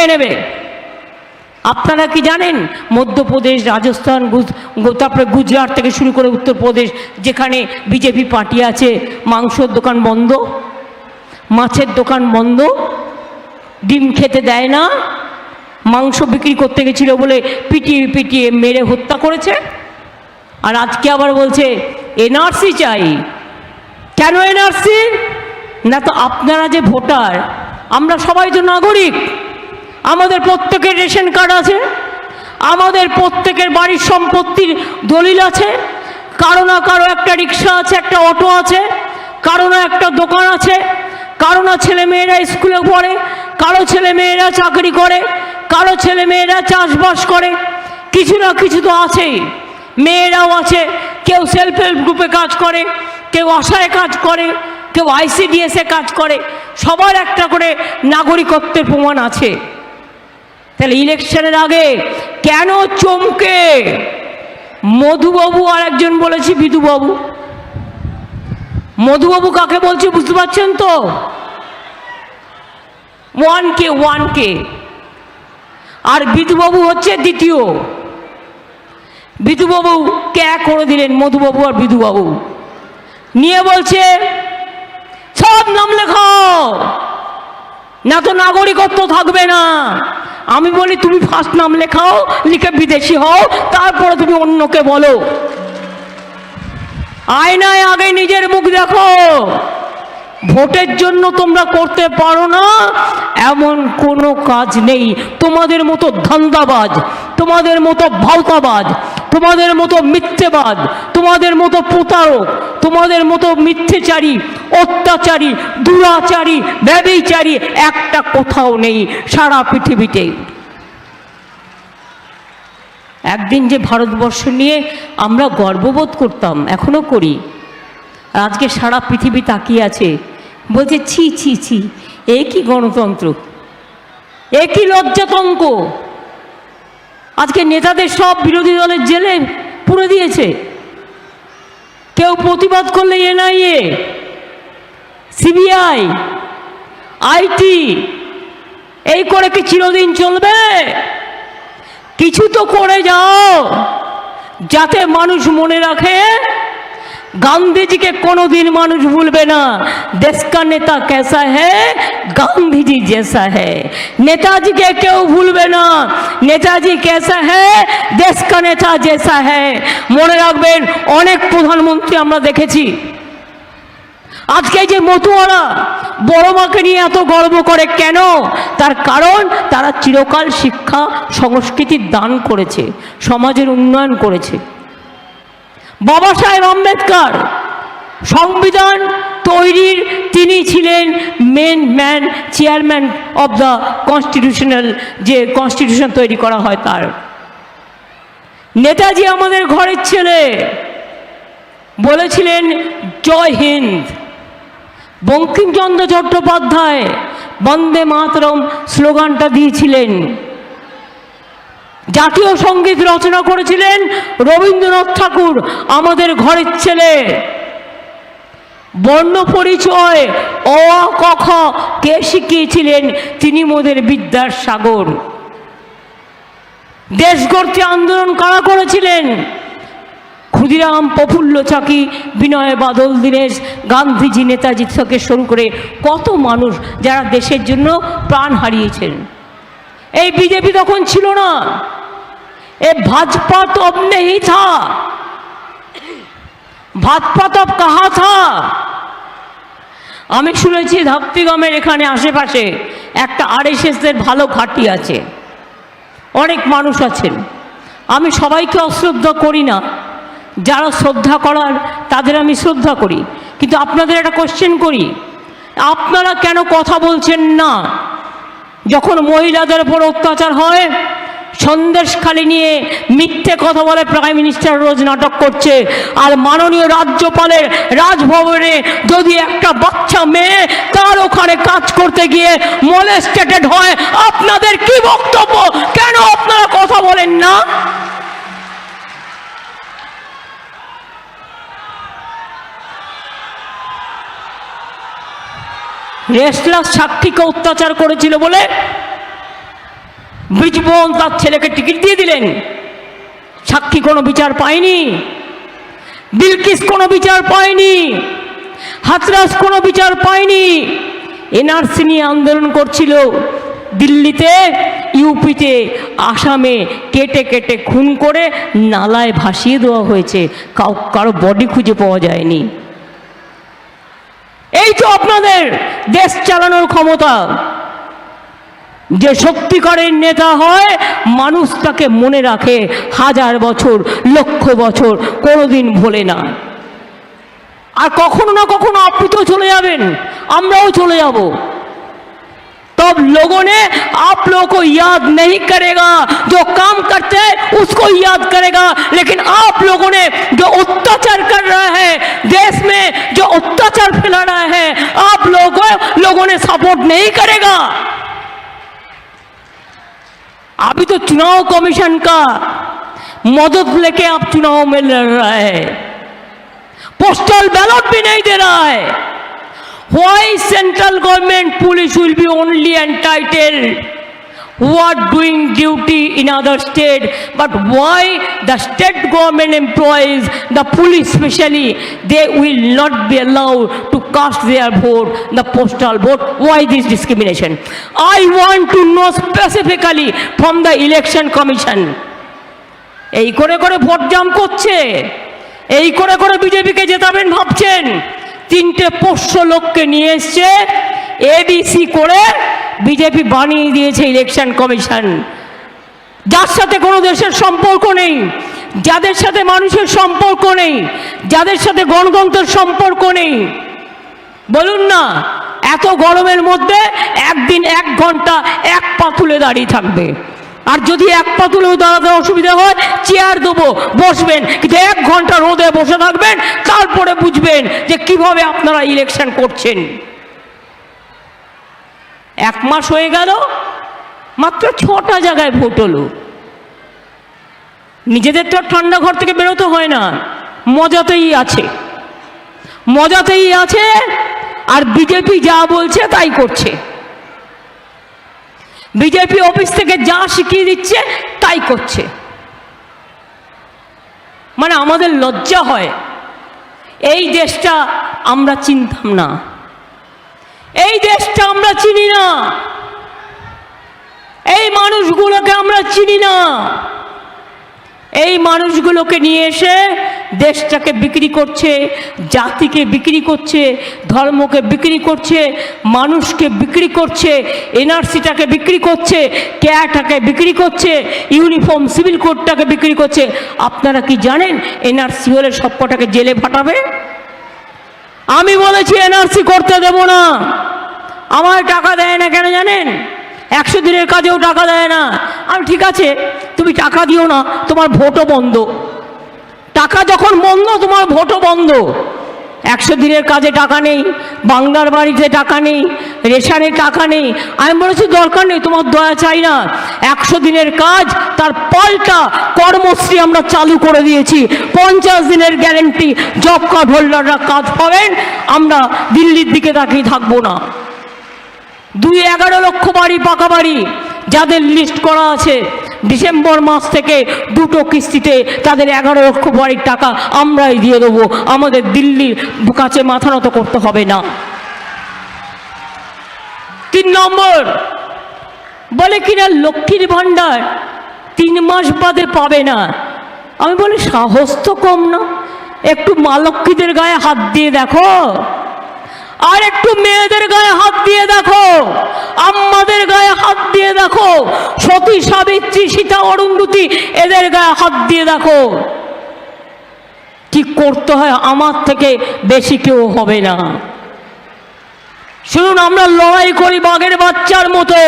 খেয়ে নেবে। আপনারা কি জানেন, মধ্যপ্রদেশ, রাজস্থান তারপরে গুজরাট থেকে শুরু করে উত্তরপ্রদেশ, যেখানে বিজেপি পার্টি আছে, মাংসর দোকান বন্ধ, মাছের দোকান বন্ধ, ডিম খেতে দেয় না, মাংস বিক্রি করতে গেছিল বলে পিটিয়ে পিটিয়ে মেরে হত্যা করেছে। আর আজকে আবার বলছে, এনআরসি চাই। কেন এনআরসি? না তো আপনারা যে ভোটার, আমরা সবাই তো নাগরিক। আমাদের প্রত্যেকের রেশন কার্ড আছে, আমাদের প্রত্যেকের বাড়ির সম্পত্তির দলিল আছে, কারও না কারও একটা রিক্সা আছে, একটা অটো আছে, কারও না একটা দোকান আছে, কারও না ছেলে মেয়েরা স্কুলে পড়ে, কারও ছেলে মেয়েরা চাকরি করে, কারও ছেলে মেয়েরা চাষবাস করে, কিছু না কিছু তো আছেই। মেয়েরাও আছে, কেউ সেলফ হেল্প গ্রুপে কাজ করে, কেউ আশায় কাজ করে, কেউ আইসিডিএসে কাজ করে, সবার একটা করে নাগরিকত্বের প্রমাণ আছে। তাহলে ইলেকশনের আগে কেন চমকে মধুবাবু আর একজন বলেছি বিধুবাবু মধুবাবু কাকে বলছে বুঝতে পারছেন তো? ওয়ান কে ওয়ান কে। আর বিধুবাবু হচ্ছে দ্বিতীয়। বিধুবাবু ক্যা করে দিলেন, মধুবাবু আর বিধুবাবু নিয়ে বলছে, সব নাম লেখাও না তো নাগরিকত্ব থাকবে না। আমি বলি, তুমি ফার্স্ট নাম লেখাও, লিখে বিদেশি হও, তারপরে তুমি অন্যকে বলো। আয়নায় আগে নিজের মুখ দেখো। ভোটের জন্য তোমরা করতে পারো না, এমন কোনো কাজ নেই। তোমাদের মতো ধান্দাবাজ, তোমাদের মতো ভাওতাবাজ তোমাদের মতো মিথ্যেবাদ, তোমাদের মতো প্রতারক, তোমাদের মতো মিথ্যেচারী, অত্যাচারী, দুরাচারী, ব্যবিচারী একটা কোথাও নেই সারা পৃথিবীতে। একদিন যে ভারতবর্ষ নিয়ে আমরা গর্ববোধ করতাম, এখনও করি। আজকে সারা পৃথিবী তাকিয়ে আছে, বলছে, ছি ছি ছি, এ কি গণতন্ত্র? এ কি লজ্জাতঙ্ক? আজকে নেতাদের সব বিরোধী দলের জেলে পুরে দিয়েছে। কেউ প্রতিবাদ করলে এনআইএ, সিবিআই, আইটি, এই করে কি চিরদিন চলবে? কিছু তো করে যাও, যাতে মানুষ মনে রাখে গান্ধীজিকে কোনোদিন মানুষ ভুলবে না। দেশ কা নেতা কেসা হ্যায় গান্ধীজি জেসা হ্যায় নেতাজিকে কেউ ভুলবে না। নেতাজি কেসা হ্যায় দেশ কা নেতা জেসা হ্যায় মনে রাখবেন, অনেক প্রধানমন্ত্রী আমরা দেখেছি। আজকে যে মতুয়ারা বড় মাকে নিয়ে এত গর্ব করে, কেন? তার কারণ তারা চিরকাল শিক্ষা সংস্কৃতির দান করেছে, সমাজের উন্নয়ন করেছে। বাবা সাহেব আম্বেদকর। সংবিধান তৈরির তিনি ছিলেন main man chairman of the constitutional যে কনস্টিটিউশন তৈরি করা হয় তার। নেতাজি আমাদের ঘরের ছেলে। বলেছিলেন, জয় হিন্দ। বঙ্কিমচন্দ্র চট্টোপাধ্যায় বন্দে মাতরম স্লোগানটা দিয়েছিলেন। জাতীয় সংগীত রচনা করেছিলেন রবীন্দ্রনাথ ঠাকুর আমাদের ঘরের ছেলে। বর্ণ পরিচয় অ আ, ক খ কে শিখিয়েছিলেন তিনি মোদের বিদ্যার সাগর দেশ গড়তে আন্দোলন কারা করেছিলেন? ক্ষুদিরাম প্রফুল্ল চাকি বিনয় বাদল দীনেশ গান্ধীজি নেতাজি থেকে শুরু করে কত মানুষ যারা দেশের জন্য প্রাণ হারিয়েছেন। এই বিজেপি তখন ছিল না। এ ভাজপা তো अब नहीं था ভাজপা তো अब कहा था আমি শুনেছি ধাপ্তিগমের এখানে আশেপাশে একটা আরএসএসের ভালো ঘাঁটি আছে অনেক মানুষ আছেন আমি সবাইকে অশ্রদ্ধা করি না যারা শ্রদ্ধা করার তাদের আমি শ্রদ্ধা করি কিন্তু আপনাদের একটা কোশ্চেন করি আপনারা কেন কথা বলছেন না যখন মহিলাদের উপর অত্যাচার হয় সন্দেশখালি নিয়ে মিথ্যে কথা বলে প্রাইম মিনিস্টার রোজ নাটক করছে। আর মাননীয় রাজ্যপালের রাজভবনে যদি একটা বাচ্চা মেয়ে তার ওখানে কাজ করতে গিয়ে মলেস্টেটেড হয়, আপনাদের কি বক্তব্য? কেন আপনারা কথা বলেন না? রেসলাস সাক্ষীকে অত্যাচার করেছিল বলে বীজবন তার ছেলেকে টিকিট দিয়ে দিলেন। সাক্ষী কোনো বিচার পায়নি। বিলকিস কোনো বিচার পায়নি। হাতরাস কোনো বিচার পায়নি। এনআরসি নিয়ে আন্দোলন করছিল। দিল্লিতে, ইউপিতে, আসামে কেটে কেটে খুন করে নালায় ভাসিয়ে দেওয়া হয়েছে। কাউ, কারও বডি খুঁজে পাওয়া যায়নি। এই তো আপনাদের দেশ চালানোর ক্ষমতা। যে সত্যিকারের নেতা হয় মানুষ তাকে মনে রাখে হাজার বছর লক্ষ বছর কোনোদিন ভোলে না আর কখনো না কখনো আপনি তো চলে যাবেন আমরাও চলে যাব तब लोगों ने आप लोगों को याद नहीं करेगा जो काम करते हैं उसको याद करेगा लेकिन आप लोगों ने जो अत्याचार कर रहा है देश में जो अत्याचार फैला रहा है आप लोगों लोगों ने सपोर्ट नहीं करेगा अभी तो चुनाव कमीशन का मदद लेके आप चुनाव में लड़ रहा है पोस्टल बैलेट भी नहीं दे रहा है why central government police will be only entitled who are doing duty in other state but why the state government employees the police especially they will not be allowed to cast their vote the postal vote why this discrimination i want to know specifically from the election commission এই করে করে vote জাম করছে এই করে করে বিজেপিকে জেতাবেন ভাবছেন তিনটে পোষ্য লোককে নিয়ে এসছে এবিসি করে বিজেপি বানিয়ে দিয়েছে ইলেকশন কমিশন যার সাথে কোনো দেশের সম্পর্ক নেই, যাদের সাথে মানুষের সম্পর্ক নেই, যাদের সাথে গণতন্ত্রের সম্পর্ক নেই। বলুন না, এত গরমের মধ্যে একদিন এক ঘণ্টা এক পা তুলে দাঁড়িয়ে থাকবে। আর যদি এক পা তুলেও দাঁড়াতে অসুবিধা হয় চেয়ার দেবো, বসবেন। কিন্তু এক ঘণ্টা রোদে বসে থাকবেন, তারপরে বুঝবেন যে কীভাবে আপনারা ইলেকশন করছেন। এক মাস হয়ে গেল, মাত্র ছটা জায়গায় ভোট হলো। নিজেদের তো ঠান্ডা ঘর থেকে বেরোতে হয় না, মজাতেই আছে। মজাতেই আছে, আর বিজেপি যা বলছে তাই করছে। বিজেপি অফিস থেকে যা শিখিয়ে দিচ্ছে তাই করছে। মানে আমাদের লজ্জা হয়, এই দেশটা আমরা চিনতাম না। এই দেশটা আমরা চিনি না। এই মানুষগুলোকে আমরা চিনি না। এই মানুষগুলোকে নিয়ে এসে দেশটাকে বিক্রি করছে, জাতিকে বিক্রি করছে, ধর্মকে বিক্রি করছে, মানুষকে বিক্রি করছে, এনআরসিটাকে বিক্রি করছে, ক্যাটাকে বিক্রি করছে, ইউনিফর্ম সিভিল কোডটাকে বিক্রি করছে। আপনারা কি জানেন এনআরসি হলে সবকটাকে জেলে ফাটাবে আমি বলেছি এনআরসি করতে দেব না। আমার টাকা দেয় না কেন জানেন? একশো দিনের কাজেও টাকা দেয় না। আমি ঠিক আছে, তুমি টাকা দিও না, তোমার ভোটও বন্ধ। টাকা যখন বন্ধ, তোমার ভোটও বন্ধ। একশো দিনের কাজে টাকা নেই, বাংলার বাড়িতে টাকা নেই, রেশানে টাকা নেই। আমি বলেছি, দরকার নেই, তোমার দয়া চাই না। একশো দিনের কাজ, তার পাল্টা কর্মশ্রী আমরা চালু করে দিয়েছি। পঞ্চাশ দিনের গ্যারেন্টি জব কার্ড হোল্ডাররা কাজ পাবেন, আমরা দিল্লির দিকে তাকিয়ে থাকব না। দুই এগারো লক্ষ বাড়ি পাকা বাড়ি, যাদের লিস্ট করা আছে ডিসেম্বর মাস থেকে দুটো কিস্তিতে তাদের এগারো লক্ষ বাড়ির টাকা আমরাই দিয়ে দেবো। আমাদের দিল্লির কাছে মাথা নত করতে হবে না। তিন নম্বর, বলে কিনা লক্ষ্মীর ভাণ্ডার তিন মাস বাদে পাবে না। আমি বলি, সাহস তো কম না। একটু মা লক্ষ্মীদের গায়ে হাত দিয়ে দেখো। আর একটু মেয়েদের গায়ে হাত দিয়ে দেখো, আম্মাদের গায়ে হাত দিয়ে দেখো, সতী সাবিত্রী, সীতা অরুন্ধতী, এদের গায়ে হাত দিয়ে দেখো। কি করতে হয় আমার থেকে বেশি কেউ হবে না। শুনুন, আমরা লড়াই করি বাঘের বাচ্চার মতো।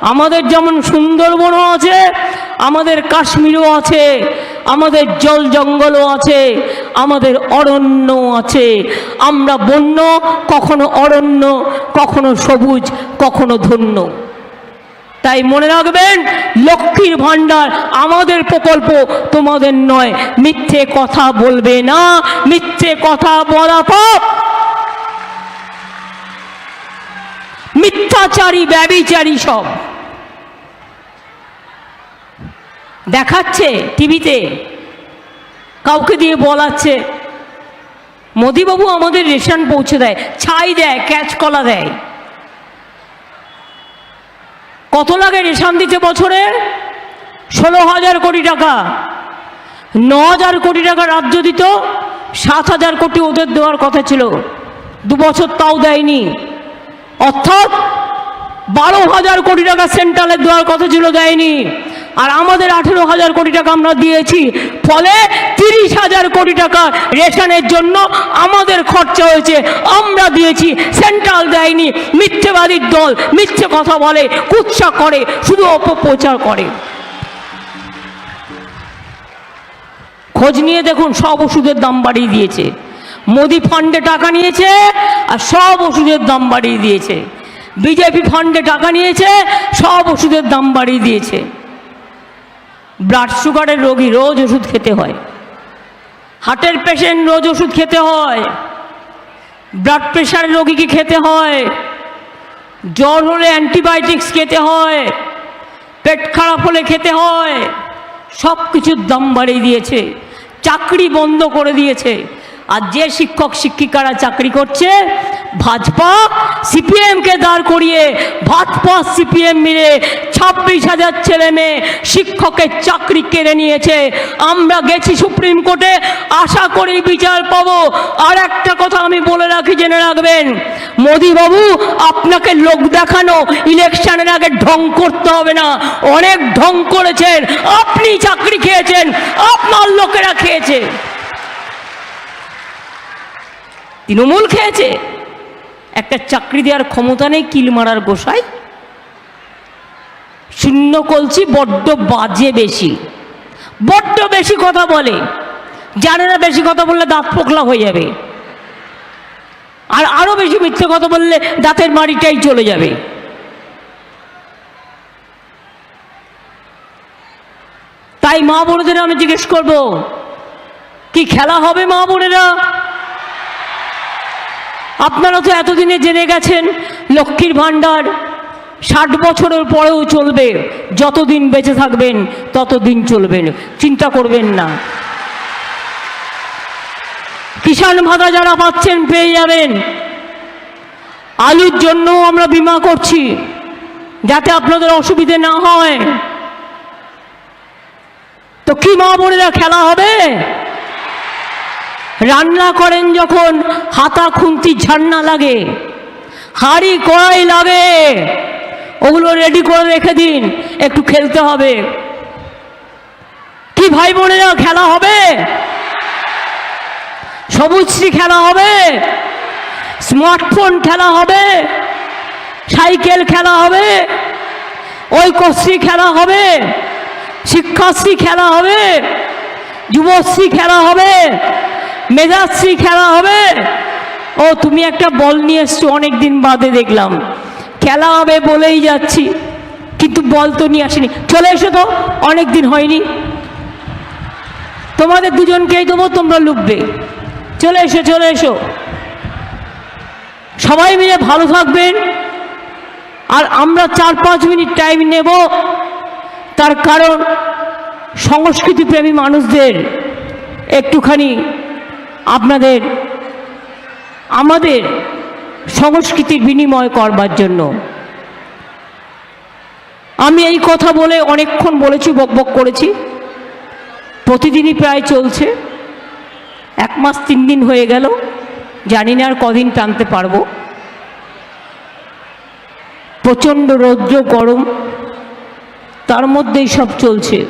আমাদের যেমন সুন্দরবনও আছে, আমাদের কাশ্মীরও আছে আমাদের জল জঙ্গলও আছে, আমাদের অরণ্য আছে। আমরা বন্য, কখনো অরণ্য, কখনো সবুজ, কখনো ধন্য। তাই মনে রাখবেন, লক্ষ্মীর ভাণ্ডার আমাদের প্রকল্প, তোমাদের নয়। মিথ্যে কথা বলবে না, মিথ্যে কথা বলা পাপ। মিথ্যাচারী, ব্যবিচারী সব। দেখাচ্ছে টিভিতে, কাউকে দিয়ে বলাচ্ছে। মোদিবাবু আমাদের রেশন পৌঁছে দেয়, ছাই দেয়, ক্যাচ কলা দেয়। কত লাগে রেশন দিতে বছরে? ষোলো হাজার কোটি টাকা। ন হাজার কোটি টাকা রাজ্য দিত, সাত হাজার কোটি ওদের দেওয়ার কথা ছিল। দু বছর তাও দেয়নি। অর্থাৎ বারো হাজার কোটি টাকা সেন্ট্রালের দেওয়ার কথা ছিল, দেয়নি। আর আমাদের আঠেরো হাজার কোটি টাকা আমরা দিয়েছি। ফলে তিরিশ হাজার কোটি টাকা রেশনের জন্য আমাদের খরচা হয়েছে। আমরা দিয়েছি, সেন্ট্রাল দেয়নি। মিথ্যেবাদীর দল মিথ্যে কথা বলে, কুৎসা করে, শুধু অপপ্রচার করে। খোঁজ নিয়ে দেখুন, সব ওষুধের দাম বাড়িয়ে দিয়েছে। মোদি ফান্ডে টাকা নিয়েছে আর সব ওষুধের দাম বাড়িয়ে দিয়েছে। বিজেপি ফান্ডে টাকা নিয়েছে, সব ওষুধের দাম বাড়িয়ে দিয়েছে। ব্লাড সুগারের রোগী রোজ ওষুধ খেতে হয়। হার্টের পেশেন্ট রোজ ওষুধ খেতে হয়। ব্লাড প্রেশারের রোগীকে খেতে হয়। জ্বর হলে অ্যান্টিবায়োটিক্স খেতে হয়। পেট খারাপ হলে খেতে হয়। সব কিছুর দাম বাড়িয়ে দিয়েছে। চাকরি বন্ধ করে দিয়েছে। আর যে শিক্ষক, শিক্ষিকারা চাকরি করছে, ভাজপা সিপিএমকে দাঁড় করিয়ে, ভাজপা সিপিএম মিলে ছাব্বিশ হাজার ছেলে মেয়ে শিক্ষকের চাকরি কেড়ে নিয়েছে। আমরা গেছি সুপ্রিম কোর্টে, আশা করি বিচার পাবো। আর একটা কথা আমি বলে রাখি, জেনে রাখবেন, মোদিবাবু, আপনাকে লোক দেখানো ইলেকশনের আগে ঢং করতে হবে না। অনেক ঢং করেছেন, আপনি চাকরি খেয়েছেন, আপনার লোকেরা খেয়েছে। তৃণমূল খেয়েছে? একটা চাকরি দেওয়ার ক্ষমতা নেই কিল মারার গোসাই? শূন্য কলছি বড্ড বাজে বেশি। বড্ড বেশি কথা বলে। জানে না বেশি কথা বললে দাঁত পোকলা হয়ে যাবে। আর আরও বেশি মিথ্যে কথা বললে দাঁতের মাড়িটাই চলে যাবে। তাই মা বোনেদের আমি জিজ্ঞেস করব, কি খেলা হবে মা বোনেরা? আপনারা তো এতদিনে জেনে গেছেন, লক্ষ্মীর ভাণ্ডার ষাট বছরের পরেও চলবে। যতদিন বেঁচে থাকবেন, ততদিন চলবেন চিন্তা করবেন না। কিষাণ ভাতা যারা পাচ্ছেন, পেয়ে যাবেন। আলুর জন্য আমরা বিমা করছি, যাতে আপনাদের অসুবিধে না হয়। তো কি মা বোনেরা, খেলা হবে? রান্না করেন যখন, হাতা খুন্তি ঝান্না লাগে, হাড়ি কড়াই লাগে, ওগুলো রেডি করে রেখে দিন, একটু খেলতে হবে। কি ভাই বোনেরা, খেলা হবে? সবুজশ্রী খেলা হবে? স্মার্টফোন খেলা হবে? সাইকেল খেলা হবে? ঐক্যশ্রী খেলা হবে? শিক্ষাশ্রী খেলা হবে? যুবশ্রী খেলা হবে? মেধাশ্রী খেলা হবে। ও, তুমি একটা বল নিয়ে এসছো অনেক দিন বাদে দেখলাম। খেলা হবে বলেই যাচ্ছি, কিন্তু বল তো নিয়ে আসেনি। চলে এসো তো অনেক দিন হয়নি। তোমাদের দুজনকেই দেবো, তোমরা লুকবে। চলে এসো চলে এসো। সবাই মিলে ভালো থাকবেন। আর আমরা চার পাঁচ মিনিট টাইম নেব। তার কারণ সংস্কৃতিপ্রেমী মানুষদের একটুখানি আপনাদের, আমাদের সংস্কৃতির বিনিময় করবার জন্য। আমি এই কথা বলে অনেকক্ষণ বলেছি বকবক করেছি। প্রতিদিনই প্রায় চলছে। এক মাস, তিন দিন হয়ে গেল। জানি না আর কদিন টানতে পারব। প্রচণ্ড রৌদ্র, গরম, তার মধ্যেই সব চলছে।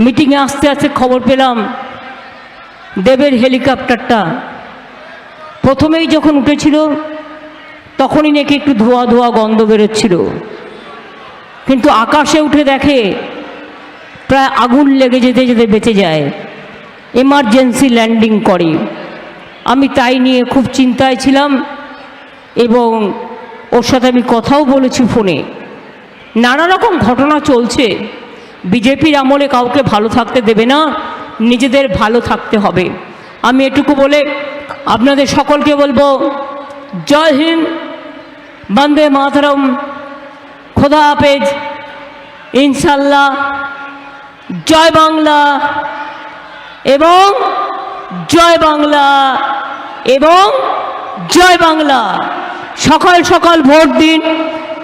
মিটিংয়ে আসতে আসতে খবর পেলাম দেবের হেলিকপ্টারটা প্রথমেই যখন উঠেছিল, তখনই নাকি একটু ধোয়া ধোয়া গন্ধ বেরোচ্ছিল। কিন্তু আকাশে উঠে দেখে প্রায় আগুন লেগে যেতে যেতে বেঁচে যায়। এমার্জেন্সি ল্যান্ডিং করে। আমি তাই নিয়ে খুব চিন্তায় ছিলাম এবং ওর সাথে আমি কথাও বলেছি ফোনে। নানা রকম ঘটনা চলছে। বিজেপির আমলে কাউকে ভালো থাকতে দেবে না। নিজেদের ভালো থাকতে হবে। আমি এটুকু বলে আপনাদের সকলকে বলব, জয় হিন্দ, বন্দে মাতরম, খোদা হাফেজ ইনশাল্লাহ জয় বাংলা এবং জয় বাংলা এবং জয় বাংলা। সকাল সকাল ভোট দিন,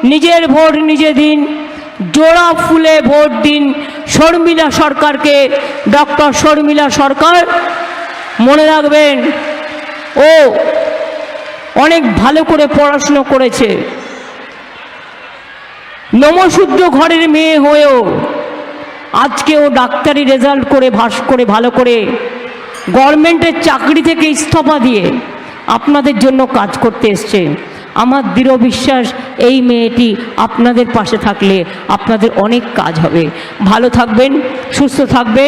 নিজের ভোট নিজে দিন, জোড়া ফুলে ভোট দিন শর্মিলা সরকারকে, ডক্টর শর্মিলা সরকার, মনে রাখবেন, ও অনেক ভালো করে পড়াশুনো করেছে। নমশূদ্র ঘরের মেয়ে হয়েও আজকে ও ডাক্তারি রেজাল্ট করে ভাস, করে ভালো করে গভর্নমেন্টের চাকরি থেকে ইস্তফা দিয়ে আপনাদের জন্য কাজ করতে এসছে। আমার দৃঢ় বিশ্বাস, এই মেয়েটি আপনাদের পাশে থাকলে আপনাদের অনেক কাজ হবে। ভালো থাকবেন, সুস্থ থাকবেন।